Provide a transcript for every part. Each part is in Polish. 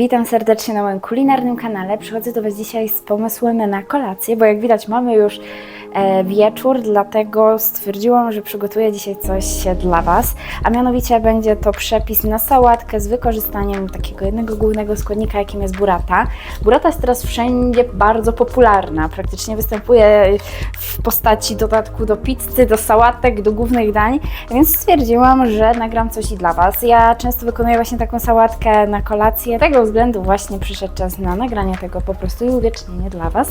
Witam serdecznie na moim kulinarnym kanale. Przychodzę do Was dzisiaj z pomysłem na kolację, bo jak widać mamy już e, wieczór, dlatego stwierdziłam, że przygotuję dzisiaj coś dla Was, a mianowicie będzie to przepis na sałatkę z wykorzystaniem takiego jednego głównego składnika, jakim jest burata. Burata jest teraz wszędzie bardzo popularna, praktycznie występuje w postaci dodatku do pizzy, do sałatek, do głównych dań, więc stwierdziłam, że nagram coś i dla Was. Ja często wykonuję właśnie taką sałatkę na kolację, tego względu właśnie przyszedł czas na nagranie tego po prostu i uwiecznienie dla Was.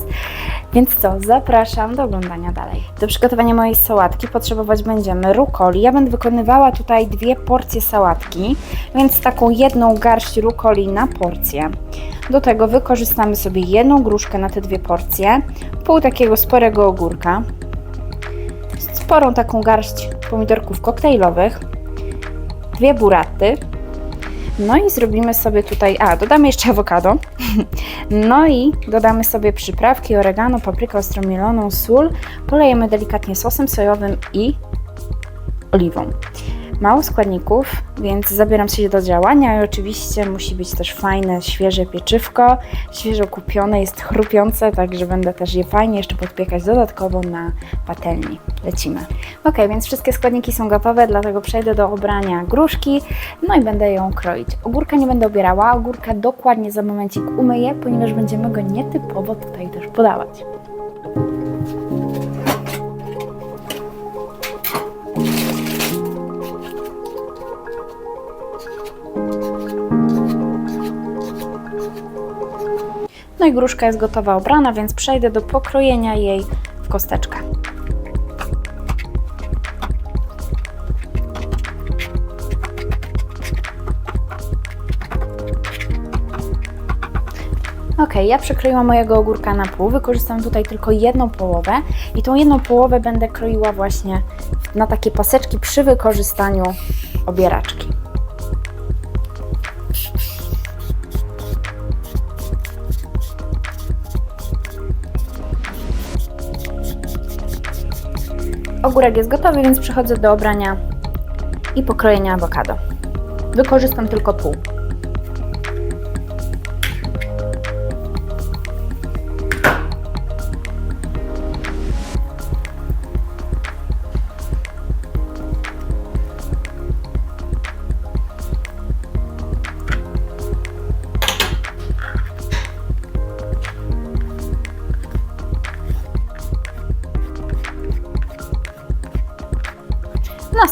Więc co, zapraszam do oglądania dalej. Do przygotowania mojej sałatki potrzebować będziemy rukoli. Ja będę wykonywała tutaj dwie porcje sałatki, więc taką jedną garść rukoli na porcję. Do tego wykorzystamy sobie jedną gruszkę na te dwie porcje, pół takiego sporego ogórka, sporą taką garść pomidorków koktajlowych, dwie buraty. No i zrobimy sobie tutaj, a dodamy jeszcze awokado. No i dodamy sobie przyprawki, oregano, paprykę ostromieloną, sól. Polejemy delikatnie sosem sojowym i oliwą. Mało składników, więc zabieram się do działania i oczywiście musi być też fajne, świeże pieczywko, świeżo kupione, jest chrupiące, także będę też je fajnie jeszcze podpiekać dodatkowo na patelni. Lecimy. Ok, więc wszystkie składniki są gotowe, dlatego przejdę do obrania gruszki, no i będę ją kroić. Ogórka nie będę obierała, ogórka dokładnie za momencik umyję, ponieważ będziemy go nietypowo tutaj też podawać. I gruszka jest gotowa obrana, więc przejdę do pokrojenia jej w kosteczkę. Ok, ja przekroiłam mojego ogórka na pół. Wykorzystam tutaj tylko jedną połowę i tą jedną połowę będę kroiła właśnie na takie paseczki przy wykorzystaniu obieraczki. Ogórek jest gotowy, więc przechodzę do obrania i pokrojenia awokado. Wykorzystam tylko pół.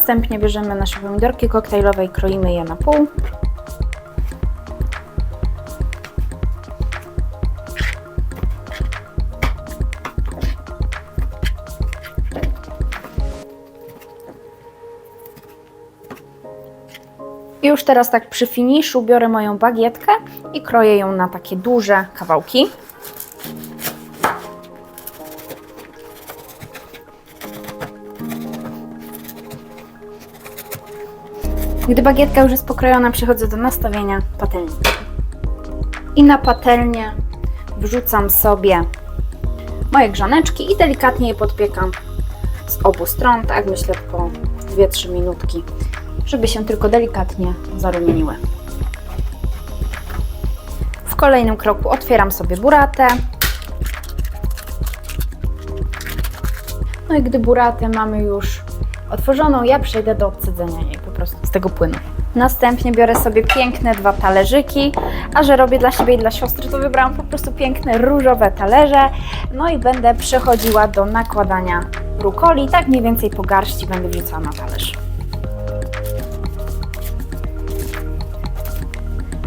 Następnie bierzemy nasze pomidorki koktajlowe i kroimy je na pół. I już teraz tak przy finiszu biorę moją bagietkę i kroję ją na takie duże kawałki. Gdy bagietka już jest pokrojona, przechodzę do nastawienia patelni. I na patelnię wrzucam sobie moje grzaneczki i delikatnie je podpiekam z obu stron, tak myślę po 2-3 minutki, żeby się tylko delikatnie zarumieniły. W kolejnym kroku otwieram sobie buratę. No i gdy buratę mamy już otworzoną, ja przejdę do odcedzenia jej po prostu z tego płynu. Następnie biorę sobie piękne dwa talerzyki, a że robię dla siebie i dla siostry, to wybrałam po prostu piękne różowe talerze. No i będę przechodziła do nakładania rukoli, tak mniej więcej po garści będę wrzucała na talerz.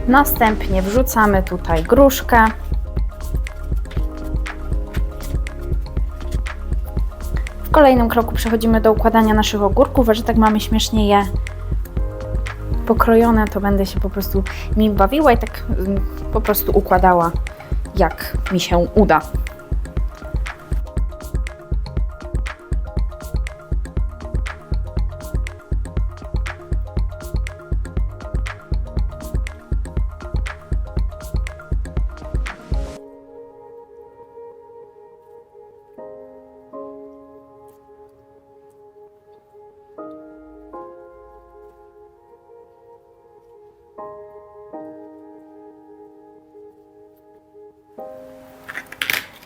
Następnie wrzucamy tutaj gruszkę. Kolejnym kroku przechodzimy do układania naszych ogórków, a że tak mamy śmiesznie je pokrojone, to będę się po prostu mi bawiła i tak mm, po prostu układała, jak mi się uda.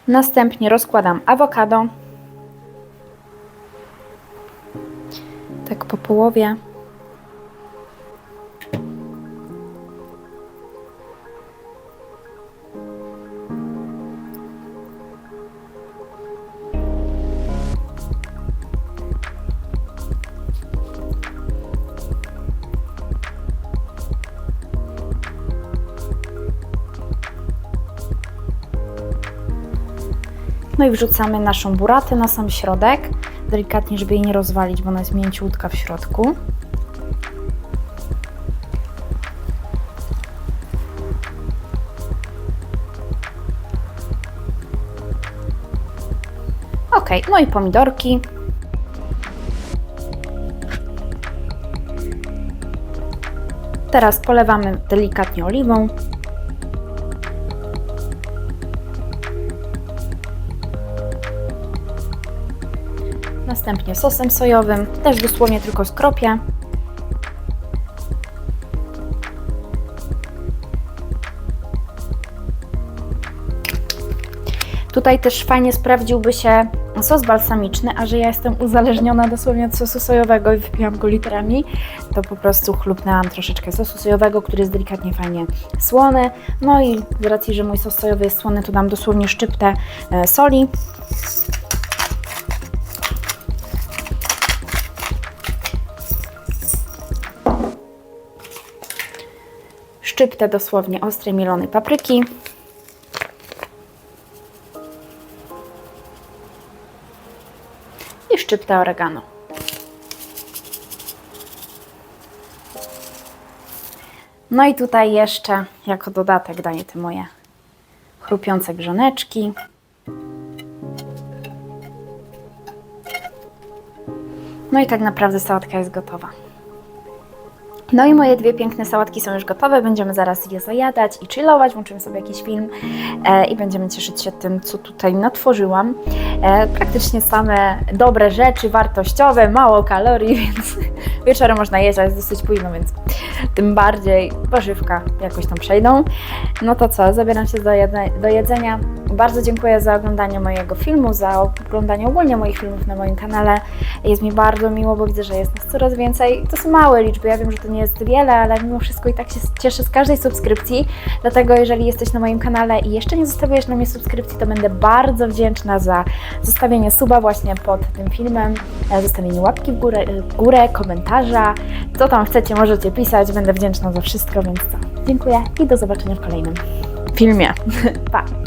Następnie rozkładam awokado. Tak po połowie. No i wrzucamy naszą buratę na sam środek, delikatnie, żeby jej nie rozwalić, bo ona jest mięciutka w środku. Ok, no i pomidorki. Teraz polewamy delikatnie oliwą. Następnie sosem sojowym, też dosłownie tylko skropię. Tutaj też fajnie sprawdziłby się sos balsamiczny, a że ja jestem uzależniona dosłownie od sosu sojowego i wypiłam go literami, to po prostu chlupnęłam troszeczkę sosu sojowego, który jest delikatnie fajnie słony. No i z racji, że mój sos sojowy jest słony, to dam dosłownie szczyptę e, soli. Szczyptę dosłownie ostrej mielonej papryki. I szczyptę oregano. No i tutaj jeszcze jako dodatek daję te moje chrupiące grzaneczki. No i tak naprawdę sałatka jest gotowa. No i moje dwie piękne sałatki są już gotowe. Będziemy zaraz je zajadać i chillować. Włączymy sobie jakiś film e, i będziemy cieszyć się tym, co tutaj natworzyłam. E, praktycznie same dobre rzeczy, wartościowe, mało kalorii, więc wieczorem można jeść, a jest dosyć późno, więc tym bardziej pożywka jakoś tam przejdą. No to co, zabieram się do, jedne, do jedzenia. Bardzo dziękuję za oglądanie mojego filmu, za oglądanie ogólnie moich filmów na moim kanale. Jest mi bardzo miło, bo widzę, że jest nas coraz więcej. To są małe liczby, ja wiem, że to nie jest wiele, ale mimo wszystko i tak się cieszę z każdej subskrypcji. Dlatego jeżeli jesteś na moim kanale i jeszcze nie zostawiłeś na mnie subskrypcji, to będę bardzo wdzięczna za zostawienie suba właśnie pod tym filmem, e, zostawienie łapki w górę, w górę komentarza. Co tam chcecie, możecie pisać. Będę wdzięczna za wszystko, więc co? Dziękuję i do zobaczenia w kolejnym filmie. pa!